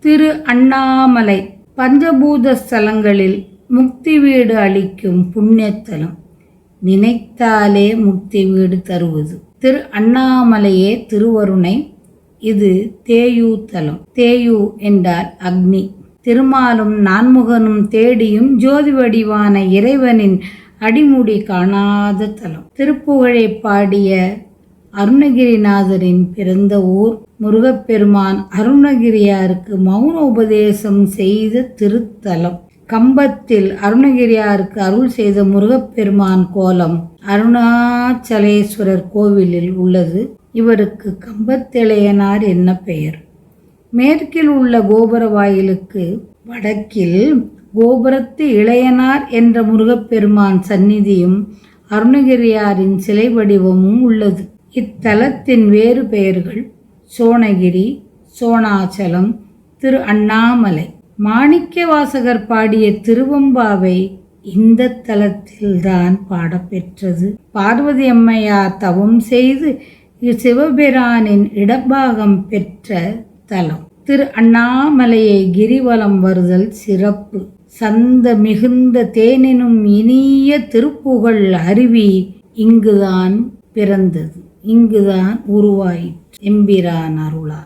திரு அண்ணாமலை பஞ்சபூத ஸ்தலங்களில் முக்தி வீடு அளிக்கும் புண்ணியத்தலம். நினைத்தாலே முக்தி வீடு தருவது. திரு அண்ணாமலையே திருவருணை. இது தேயு தலம். தேயு என்றால் அக்னி. திருமாலும் நான்முகனும் தேடியும் ஜோதி வடிவான இறைவனின் அடிமுடி காணாத தலம். திருப்புகழை பாடிய அருணகிரிநாதரின் பிறந்த ஊர் முருகப்பெருமான் அருணகிரியாருக்கு மௌன உபதேசம் செய்த திருத்தலம். கம்பத்தில் அருணகிரியாருக்கு அருள் செய்த முருகப்பெருமான் கோலம் அருணாச்சலேஸ்வரர் கோவிலில் உள்ளது. இவருக்கு கம்பத்திளையனார் என்ன பெயர்? மேற்கில் உள்ள கோபுர வாயிலுக்கு வடக்கில் கோபுரத்து இளையனார் என்ற முருகப்பெருமான் சந்நிதியும் அருணகிரியாரின் சிலை வடிவமும் உள்ளது. இத்தலத்தின் வேறு பெயர்கள் சோணகிரி சோணாச்சலம் திரு அண்ணாமலை. மாணிக்க வாசகர் பாடிய திருவம்பாவை இந்த தலத்தில்தான் பாடப்பெற்றது பார்வதி அம்மையார் தவம் செய்து சிவபிரானின் இடபாகம் பெற்ற தலம். திரு அண்ணாமலையை கிரிவலம் வருதல் சிறப்பு. சந்த மிகுந்த தேனினும் இனிய திருப்புகழ் அருவி இங்குதான் பிறந்தது. இங்குதான் உருவாயிற்று. எம்பிரான் அருளார்